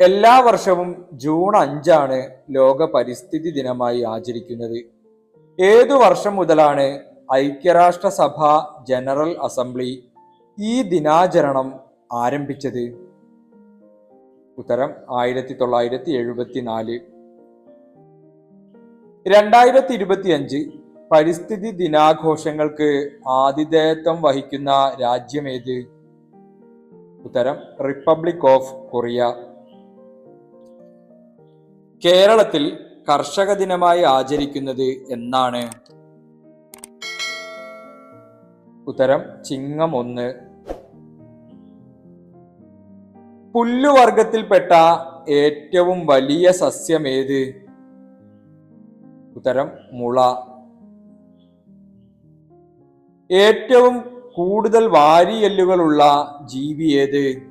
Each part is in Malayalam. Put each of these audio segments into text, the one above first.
എല്ലാ വർഷവും ജൂൺ അഞ്ചാണ് ലോക പരിസ്ഥിതി ദിനമായി ആചരിക്കുന്നത്. ഏതു വർഷം മുതലാണ് ഐക്യരാഷ്ട്രസഭ ജനറൽ അസംബ്ലി ഈ ദിനാചരണം ആരംഭിച്ചത്? ഉത്തരം ആയിരത്തി തൊള്ളായിരത്തി എഴുപത്തി നാല് രണ്ടായിരത്തി ഇരുപത്തി അഞ്ച് പരിസ്ഥിതി ദിനാഘോഷങ്ങൾക്ക് ആതിഥേയത്വം വഹിക്കുന്ന രാജ്യമേത് ഉത്തരം റിപ്പബ്ലിക് ഓഫ് കൊറിയ. കേരളത്തിൽ കർഷക ദിനമായി ആചരിക്കുന്നത് എന്നാണ്. ഉത്തരം ചിങ്ങം ഒന്ന്. പുല്ലുവർഗത്തിൽപ്പെട്ട ഏറ്റവും വലിയ സസ്യം ഏത്? ഉത്തരം മുള. ഏറ്റവും കൂടുതൽ വാരിയെല്ലുകളുള്ള ജീവി ഏത്?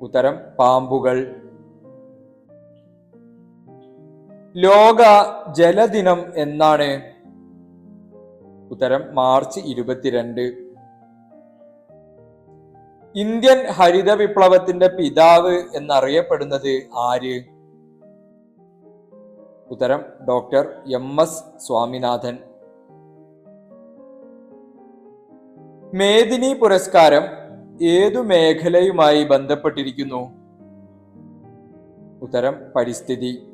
ഉത്തരം പാമ്പുകൾ. ലോക ജലദിനം എന്നാണ്. ഉത്തരം മാർച്ച് ഇരുപത്തിരണ്ട്. ഇന്ത്യൻ ഹരിത വിപ്ലവത്തിന്റെ പിതാവ് എന്നറിയപ്പെടുന്നത് ആര്? ഉത്തരം doctor M S Swaminathan. Medini പുരസ്കാരം ഏതു മേഖലയുമായി ബന്ധപ്പെട്ടിരിക്കുന്നു? ഉത്തരം പരിസ്ഥിതി.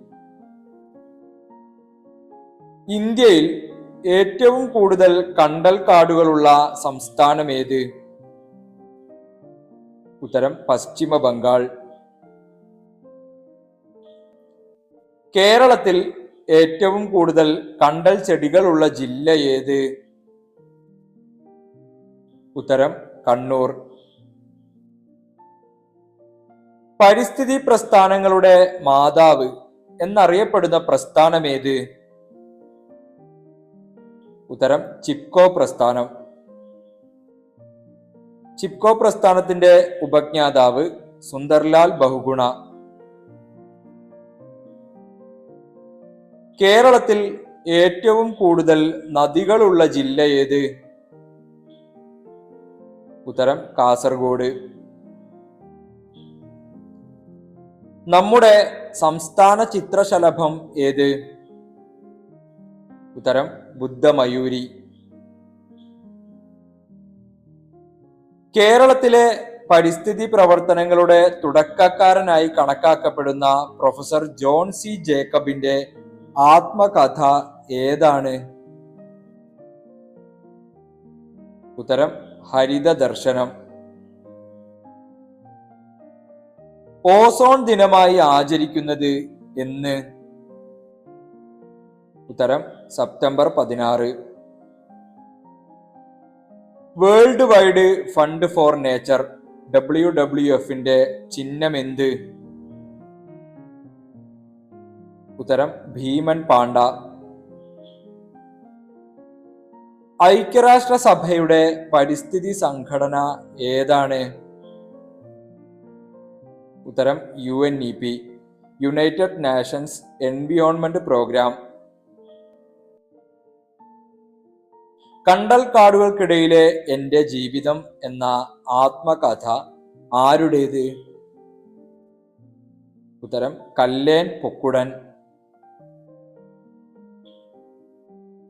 ഇന്ത്യയിൽ ഏറ്റവും കൂടുതൽ കണ്ടൽ കാടുകളുള്ള സംസ്ഥാനം ഏത്? ഉത്തരം പശ്ചിമ ബംഗാൾ. കേരളത്തിൽ ഏറ്റവും കൂടുതൽ കണ്ടൽ ചെടികളുള്ള ജില്ല ഏത്? ഉത്തരം കണ്ണൂർ. പരിസ്ഥിതി പ്രസ്ഥാനങ്ങളുടെ മാതാവ് എന്നറിയപ്പെടുന്ന പ്രസ്ഥാനം ഏത്? ഉത്തരം ചിപ്കോ പ്രസ്ഥാനം. ചിപ്കോ പ്രസ്ഥാനത്തിന്റെ ഉപജ്ഞാതാവ് സുന്ദർലാൽ ബഹുഗുണ. കേരളത്തിൽ ഏറ്റവും കൂടുതൽ നദികളുള്ള ജില്ല ഏത്? ഉത്തരം കാസർഗോഡ്. നമ്മുടെ സംസ്ഥാന ചിത്രശലഭം ഏത്? ഉത്തരം ബുദ്ധമയൂരി. കേരളത്തിലെ പരിസ്ഥിതി പ്രവർത്തനങ്ങളുടെ തുടക്കക്കാരനായി കണക്കാക്കപ്പെടുന്ന പ്രൊഫസർ ജോൺ സി ജേക്കബിന്റെ ആത്മകഥ ഏതാണ്? ഉത്തരം ഹരിത ദർശനം ഓസോൺ ദിനമായി ആചരിക്കുന്നത് എന്ന്. ഉത്തരം സെപ്റ്റംബർ പതിനാറ്. World wide fund for nature W W എഫിന്റെ ചിഹ്നം എന്ത് ഉത്തരം ഭീമൻ പാണ്ഡ. ഐക്യരാഷ്ട്ര സഭയുടെ പരിസ്ഥിതി സംഘടന ഏതാണ്? ഉത്തരം U N E P. United Nations environment programme. കണ്ടൽ കാടുകൾക്കിടയിലെ എന്റെ ജീവിതം എന്ന ആത്മകഥ ആരുടേത്? ഉത്തരം കല്ലേൻ പൊക്കുടൻ.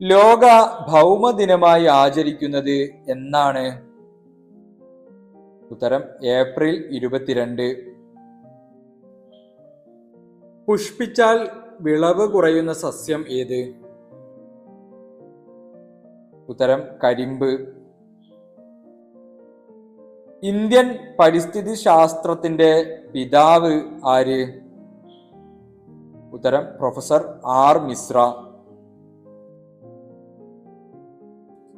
ലോക ഭൗമദിനമായി ആചരിക്കുന്നത് എന്നാണ്. ഉത്തരം ഏപ്രിൽ ഇരുപത്തിരണ്ട്. പുഷ്പിച്ചാൽ വിളവ് കുറയുന്ന സസ്യം ഏത്? ഉത്തരം കരിമ്പ്. ഇന്ത്യൻ പരിസ്ഥിതി ശാസ്ത്രത്തിന്റെ പിതാവ് ആര്? ഉത്തരം പ്രൊഫസർ ആർ മിശ്ര.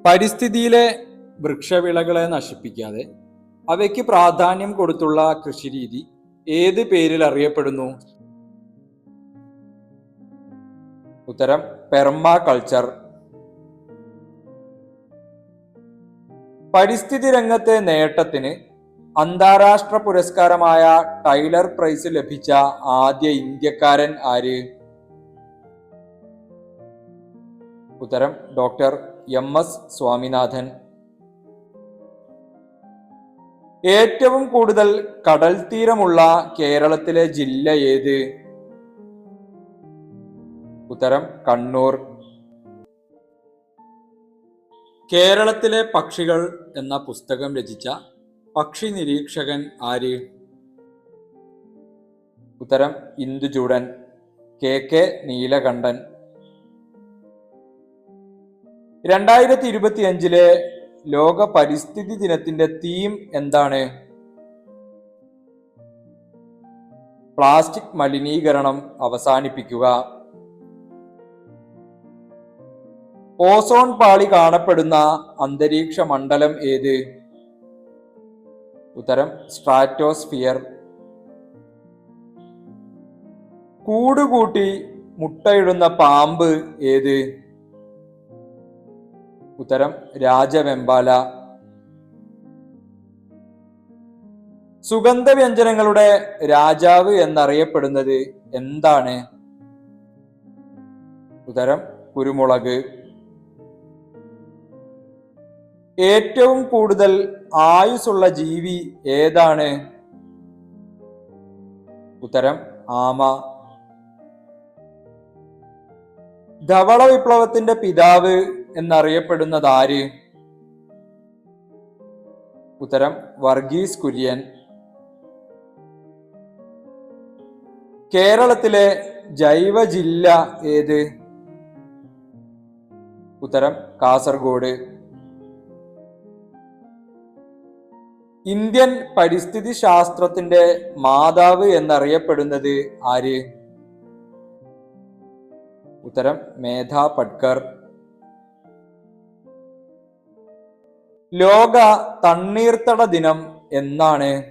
പരിസ്ഥിതിയിലെ വൃക്ഷവിളകളെ നശിപ്പിക്കാതെ അവയ്ക്ക് പ്രാധാന്യം കൊടുത്തുള്ള കൃഷിരീതി ഏത് പേരിൽ അറിയപ്പെടുന്നു? ഉത്തരം പെർമാ കൾച്ചർ. പരിസ്ഥിതി രംഗത്തെ നേട്ടത്തിന് അന്താരാഷ്ട്ര പുരസ്കാരമായ ടൈലർ പ്രൈസ് ലഭിച്ച ആദ്യ ഇന്ത്യക്കാരൻ ആര്? ഉത്തരം ഡോക്ടർ എം എസ് സ്വാമിനാഥൻ. ഏറ്റവും കൂടുതൽ കടൽ തീരമുള്ള കേരളത്തിലെ ജില്ല ഏത്? ഉത്തരം കണ്ണൂർ. കേരളത്തിലെ പക്ഷികൾ എന്ന പുസ്തകം രചിച്ച പക്ഷി നിരീക്ഷകൻ ആര്? ഉത്തരം ഇന്ദുചൂടൻ കെ കെ നീലകണ്ഠൻ. രണ്ടായിരത്തി ഇരുപത്തി അഞ്ചിലെ ലോക പരിസ്ഥിതി ദിനത്തിന്റെ തീം എന്താണ്? പ്ലാസ്റ്റിക് മലിനീകരണം അവസാനിപ്പിക്കുക. ഓസോൺ പാളി കാണപ്പെടുന്ന അന്തരീക്ഷ മണ്ഡലം ഏത്? ഉത്തരം സ്ട്രാറ്റോസ്ഫിയർ. കൂടുകൂട്ടി മുട്ടയിടുന്ന പാമ്പ് ഏത്? ഉത്തരം രാജവെമ്പാല. സുഗന്ധവ്യഞ്ജനങ്ങളുടെ രാജാവ് എന്നറിയപ്പെടുന്നത് എന്താണ്? ഉത്തരം കുരുമുളക്. ഏറ്റവും കൂടുതൽ ആയുസ്സുള്ള ജീവി ഏതാണ്? ഉത്തരം ആമ. ധവള വിപ്ലവത്തിന്റെ പിതാവ് എന്നറിയപ്പെടുന്നത് ആര് ഉത്തരം വർഗീസ് കുര്യൻ. കേരളത്തിലെ ജൈവ ജില്ല ഏത്? ഉത്തരം കാസർഗോഡ്. ഇന്ത്യൻ പരിസ്ഥിതി ശാസ്ത്രത്തിന്റെ മാതാവ് എന്നറിയപ്പെടുന്നത് ആര്? ഉത്തരം മേധ പട്കർ. ലോക തണ്ണീർത്തട ദിനം എന്നാണ്.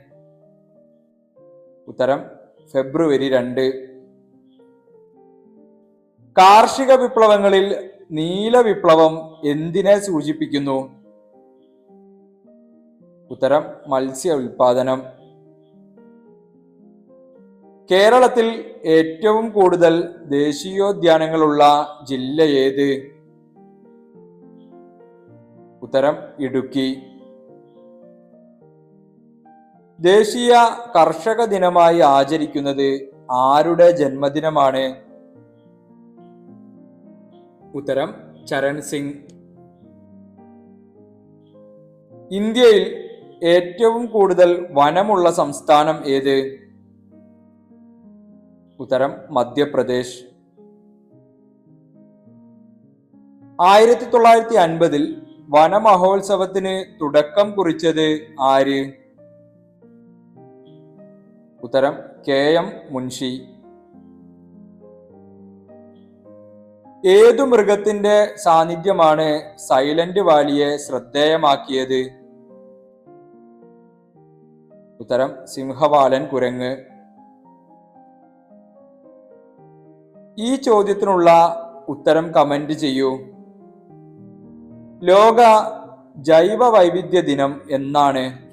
ഉത്തരം ഫെബ്രുവരി രണ്ട്. കാർഷിക വിപ്ലവങ്ങളിൽ നീല വിപ്ലവം എന്തിനെ സൂചിപ്പിക്കുന്നു? ഉത്തരം മത്സ്യ ഉൽപാദനം. കേരളത്തിൽ ഏറ്റവും കൂടുതൽ ദേശീയോദ്യാനങ്ങളുള്ള ജില്ല ഏത്? ഉത്തരം ഇടുക്കി. ദേശീയ കർഷക ദിനമായി ആചരിക്കുന്നത് ആരുടെ ജന്മദിനമാണ്? ഉത്തരം ചരൺ സിംഗ്. ഇന്ത്യയിൽ ഏറ്റവും കൂടുതൽ വനമുള്ള സംസ്ഥാനം ഏത്? ഉത്തരം മധ്യപ്രദേശ്. ആയിരത്തി തൊള്ളായിരത്തി അൻപതിൽ വനമഹോത്സവത്തിന് തുടക്കം കുറിച്ചത് ആര്? ഉത്തരം കെ എം മുൻഷി. ഏതു മൃഗത്തിന്റെ സാന്നിധ്യമാണ് സൈലന്റ് വാലിയെ ശ്രദ്ധേയമാക്കിയത്? ഉത്തരം സിംഹവാലൻ കുരങ്ങ്. ഈ ചോദ്യത്തിനുള്ള ഉത്തരം കമന്റ് ചെയ്യൂ. ലോക ജൈവ വൈവിധ്യ ദിനം എന്നാണ്.